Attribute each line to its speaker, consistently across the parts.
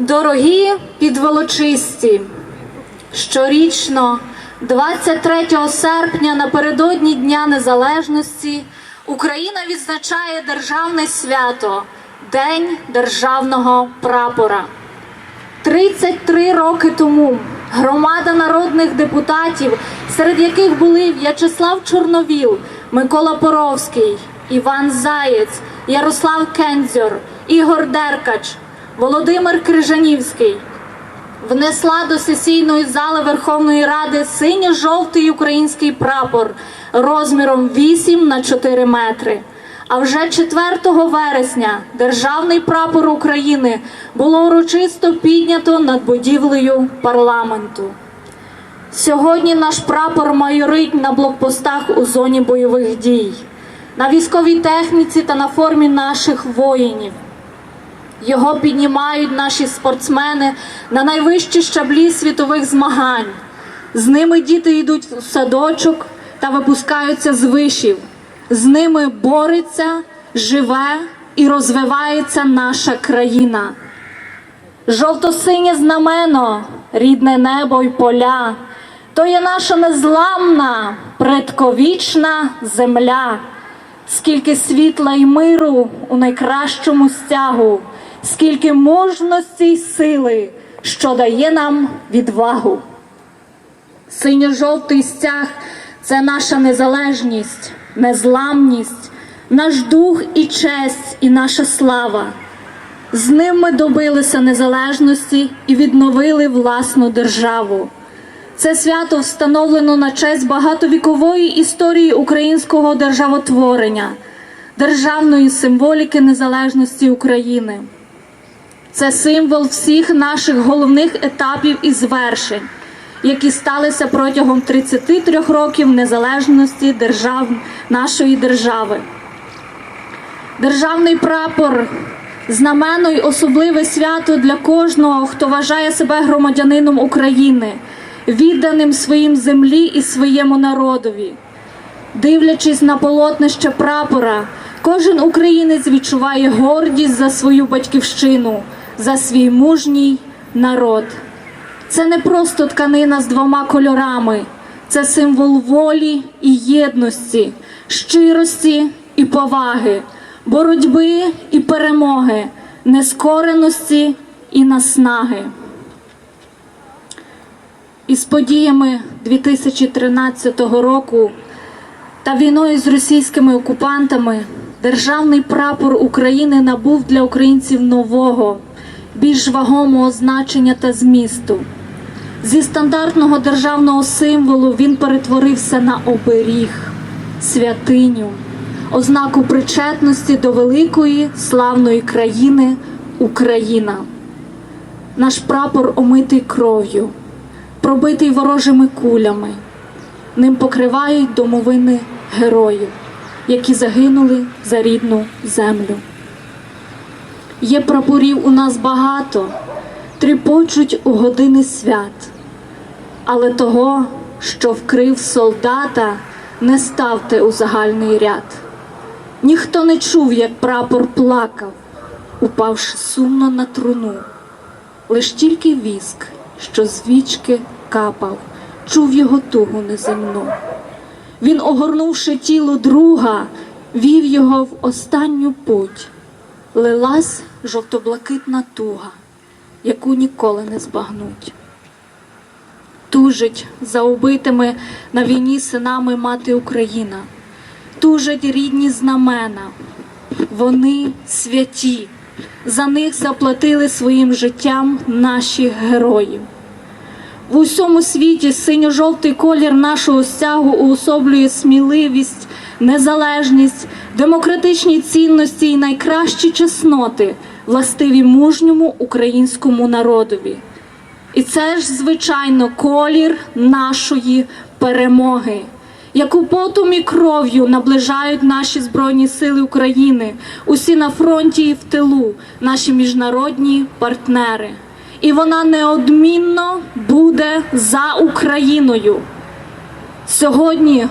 Speaker 1: Дорогі підволочисті, щорічно, 23 серпня, напередодні Дня Незалежності, Україна відзначає державне свято День державного прапора. 33 роки тому громада народних депутатів, серед яких були В'ячеслав Чорновіл, Микола Поровський, Іван Заєць, Ярослав Кензьор, Ігор Деркач, Володимир Крижанівський, внесла до сесійної зали Верховної Ради синьо-жовтий український прапор розміром 8 на 4 метри. А вже 4 вересня державний прапор України було урочисто піднято над будівлею парламенту. Сьогодні наш прапор майорить на блокпостах у зоні бойових дій, на військовій техніці та на формі наших воїнів. Його піднімають наші спортсмени на найвищі щаблі світових змагань. З ними діти йдуть в садочок та випускаються з вишів. З ними бореться, живе і розвивається наша країна. Жовто-синє знамено, рідне небо й поля, то є наша незламна, предковічна земля, скільки світла й миру у найкращому стягу, скільки мужності й сили, що дає нам відвагу. Синьо-жовтий стяг це наша незалежність, незламність, наш дух і честь, і наша слава. З ним ми добилися незалежності і відновили власну державу. Це свято встановлено на честь багатовікової історії українського державотворення, державної символіки незалежності України. Це символ всіх наших головних етапів і звершень, які сталися протягом 33 років незалежності держав нашої держави. Державний прапор знамено й особливе свято для кожного, хто вважає себе громадянином України, відданим своїм землі і своєму народові. Дивлячись на полотнище прапора, кожен українець відчуває гордість за свою батьківщину, за свій мужній народ. Це не просто тканина з двома кольорами, це символ волі і єдності, щирості і поваги, боротьби і перемоги, нескореності і наснаги. Із подіями 2013 року та війною з російськими окупантами державний прапор України набув для українців нового, більш вагомого значення та змісту. Зі стандартного державного символу він перетворився на оберіг, святиню, ознаку причетності до великої славної країни Україна. Наш прапор омитий кров'ю, пробитий ворожими кулями. Ним покривають домовини героїв, які загинули за рідну землю. Є прапорів у нас багато, тріпочуть у години свят, але того, що вкрив солдата, не ставте у загальний ряд. Ніхто не чув, як прапор плакав, упавши сумно на труну. Лиш тільки віск, що з вічки капав, чув його тугу неземну. Він, огорнувши тіло друга, вів його в останню путь. Лилась жовто-блакитна туга, яку ніколи не збагнуть. Тужить за убитими на війні синами мати Україна, тужать рідні знамена. Вони святі, за них заплатили своїм життям наші герої. В усьому світі синьо-жовтий колір нашого стягу уособлює сміливість, незалежність, демократичні цінності і найкращі чесноти, властиві мужньому українському народові. І це ж, звичайно, колір нашої перемоги, яку потом і кров'ю наближають наші Збройні Сили України, усі на фронті і в тилу, наші міжнародні партнери. І вона неодмінно буде за Україною. Сьогодні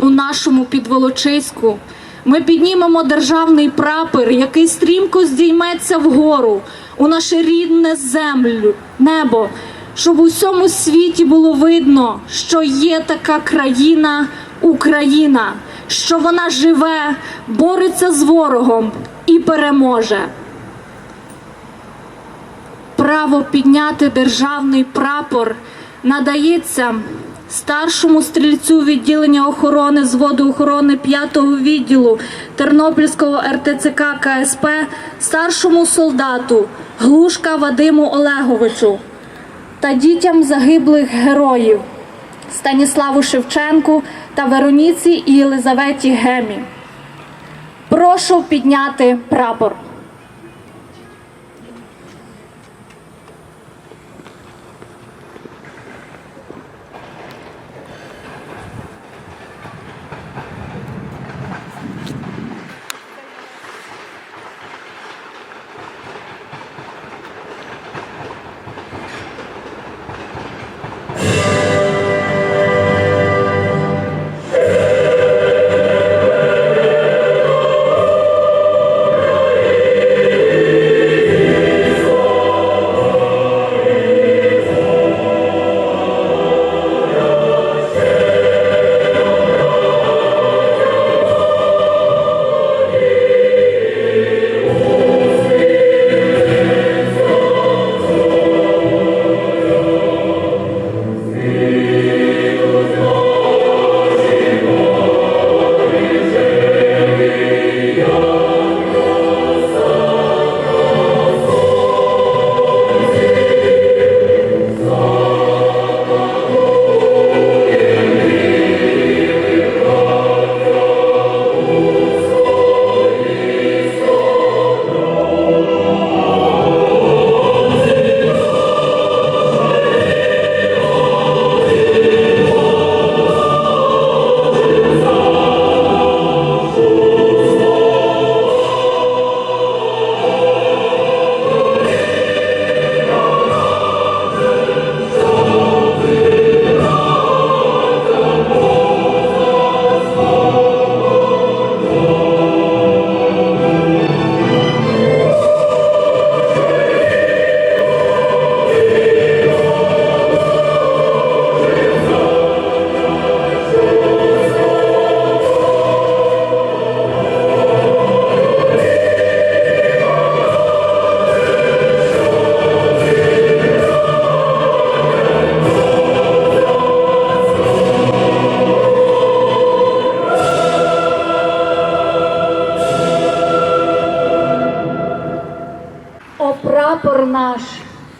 Speaker 1: у нашому підволочиську Ми піднімемо державний прапор, який стрімко здійметься вгору у наше рідне землю, небо, щоб у всьому світі було видно, що є така країна Україна, що вона живе, бореться з ворогом і переможе. Право підняти державний прапор надається старшому стрільцю відділення охорони зводу охорони 5-го відділу Тернопільського РТЦК КСП, старшому солдату Глушка Вадиму Олеговичу та дітям загиблих героїв Станіславу Шевченку та Вероніці і Єлизаветі Гемі. Прошу підняти прапор.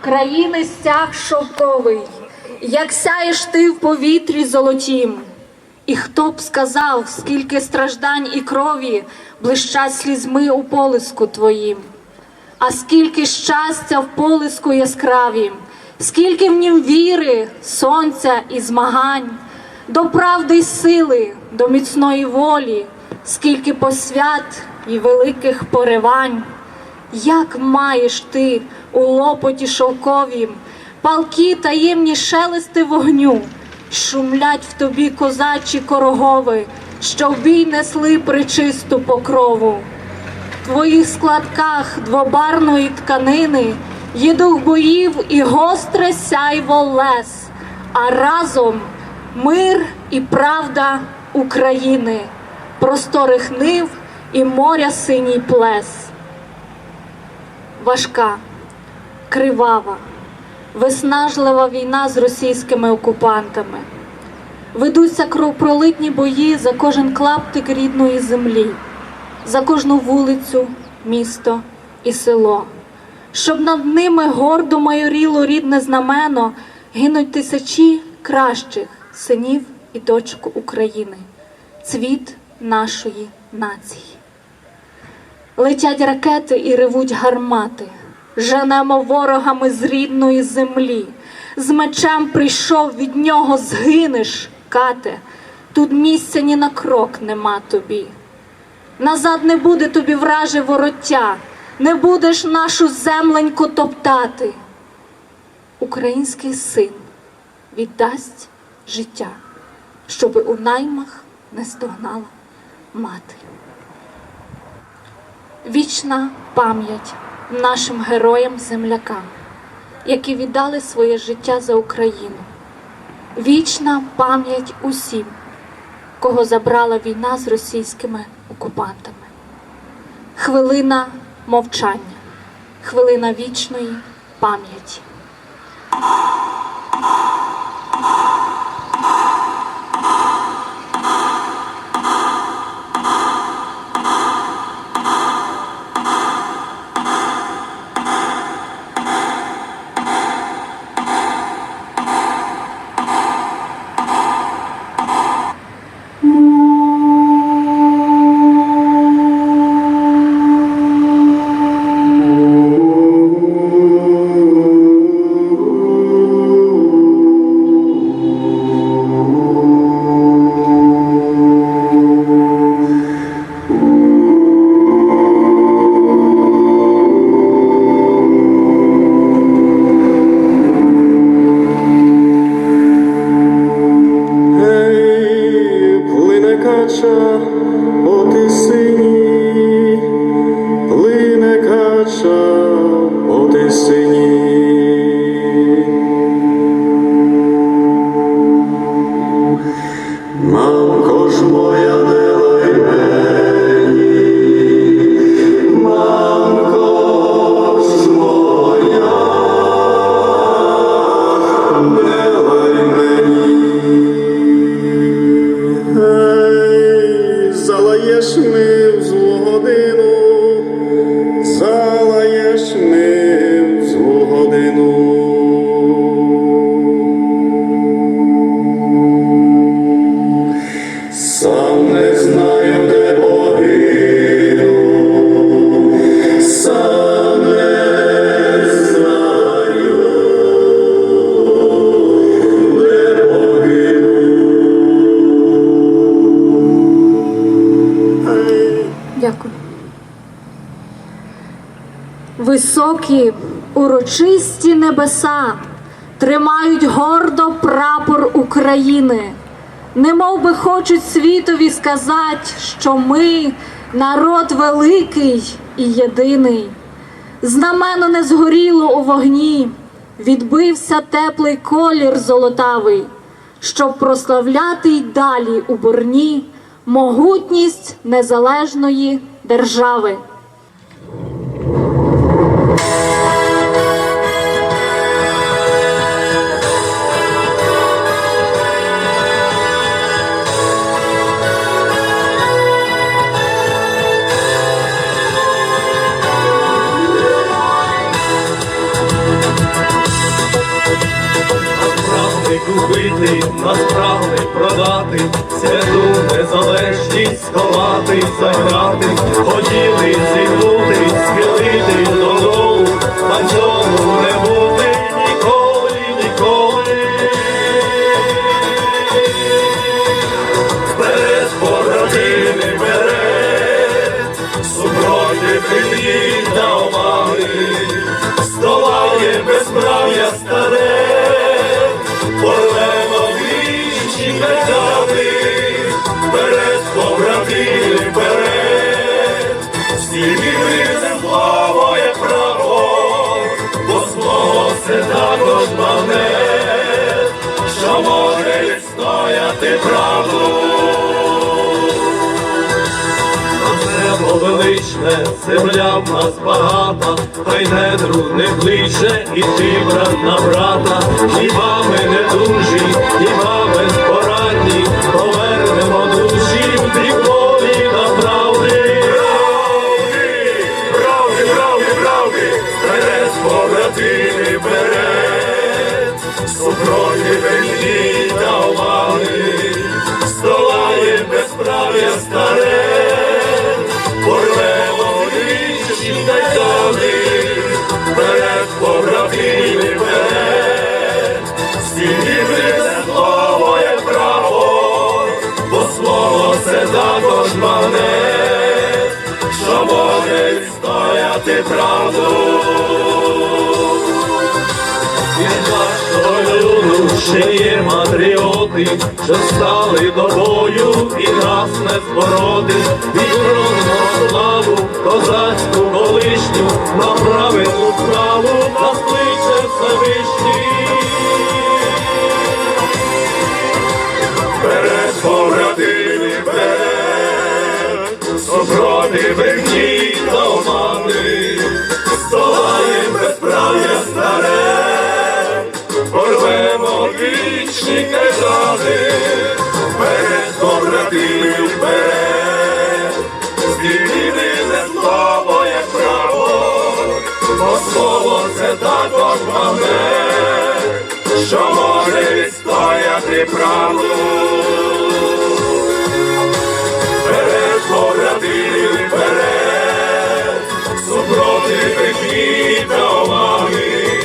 Speaker 1: Країни стяг шовковий, як сяєш ти в повітрі золотім. І хто б сказав, скільки страждань і крові блищать слізьми у полиску твоїм, а скільки щастя в полиску яскравім, скільки в нім віри, сонця і змагань, до правди й сили, до міцної волі, скільки посвят і великих поривань. Як маєш ти у лопоті шовковім, палки таємні шелести вогню, шумлять в тобі козачі корогови, що в бій несли причисту покрову. В твоїх складках двобарної тканини є дух боїв і гостре сяйво лес, а разом мир і правда України, просторих нив і моря синій плес важка, кривава, виснажлива війна з російськими окупантами. Ведуться кровопролитні бої за кожен клаптик рідної землі, за кожну вулицю, місто і село. Щоб над ними гордо майоріло рідне знамено, гинуть тисячі кращих синів і дочок України, цвіт нашої нації. Летять ракети і ревуть гармати, женемо ворогами з рідної землі. З мечем прийшов від нього, згинеш, кате. Тут місця ні на крок нема тобі. Назад не буде тобі враже вороття, не будеш нашу земленьку топтати. Український син віддасть життя, щоби у наймах не стогнала мати. Вічна пам'ять нашим героям-землякам, які віддали своє життя за Україну. Вічна пам'ять усім, кого забрала війна з російськими окупантами. Хвилина мовчання, хвилина вічної пам'яті. Високі урочисті небеса тримають гордо прапор України. Немов би хочуть світові сказати, що ми народ великий і єдиний. Знамено не згоріло у вогні, відбився теплий колір золотавий, щоб прославляти й далі у борні могутність незалежної держави.
Speaker 2: Купити, насправді продати, святу незалежність сховати, заграти, хотіли зігнути, схилити додолу, на цьому не магнет, що може відстояти правду. Небо величне, земля в нас багата, хай недру не кличе, і ти, брат на брата, хіба ми не дужі, хіба ми поранні, магнет, що може відстояти правду. Від нашого ще є матріоти, що стали до бою і нас не зборотить, відронимо славу, козацьку колишню, на правильну справу нас кличе Всевишній. Вперед, побратими, вперед, супротиви гній та омани, здолаєм безправ'я старе, порвемо вічні кайдани, вперед, побратими, вперед, звільнити не слово, як право, бо слово це також магнет, що може відстояти правду. Омани,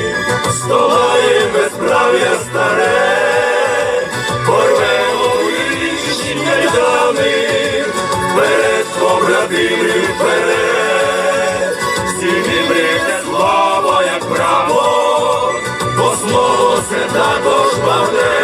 Speaker 2: здолає безправ'я старе, порвемо вічні кайдани, вперед, побратими, вперед, всі вібрите слово, як право, бо слово це також магнет,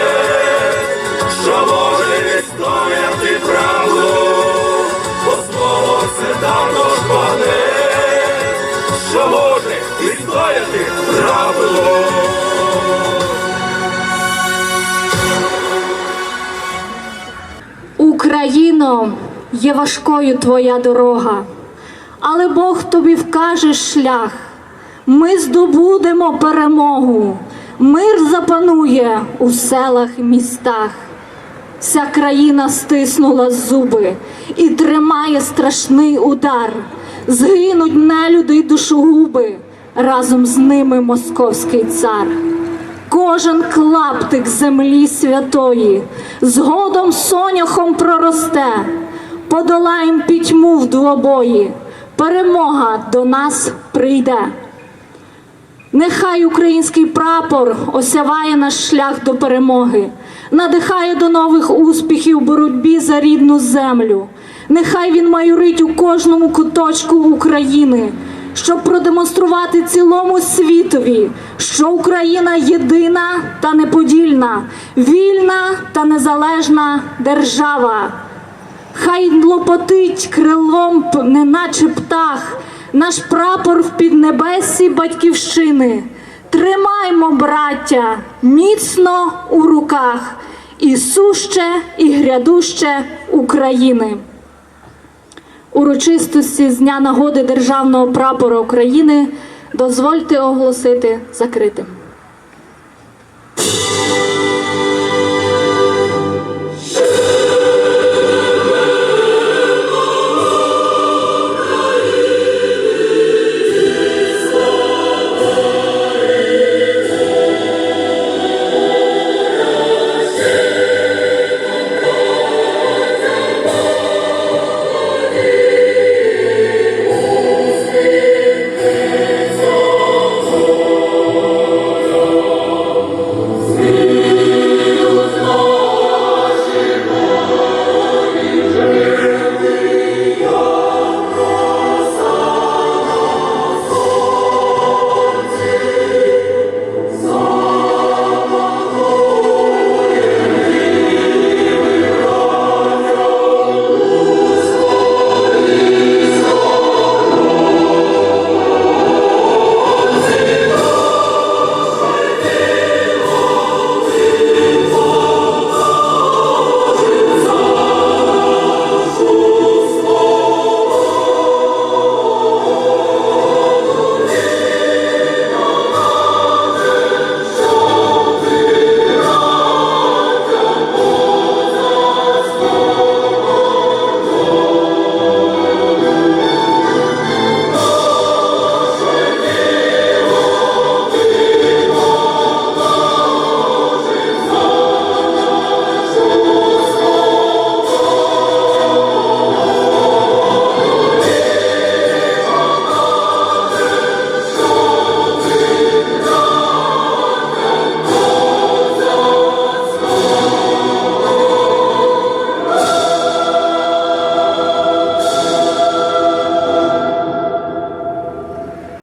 Speaker 1: Україно, є важкою твоя дорога, але Бог тобі вкаже шлях. Ми здобудемо перемогу, мир запанує у селах і містах. Вся країна стиснула зуби і тримає страшний удар. Згинуть нелюди й душогуби, разом з ними московський цар. Кожен клаптик землі святої згодом соняхом проросте, подолаєм пітьму в двобої, перемога до нас прийде. Нехай український прапор осяває наш шлях до перемоги, надихає до нових успіхів у боротьбі за рідну землю. Нехай він майорить у кожному куточку України, щоб продемонструвати цілому світові, що Україна єдина та неподільна, вільна та незалежна держава. Хай лопотить крилом, неначе птах, наш прапор в піднебесі батьківщини. Тримаймо, браття, міцно у руках і суще, і грядуще України. Урочистості з дня нагоди Державного прапора України дозвольте оголосити закритим.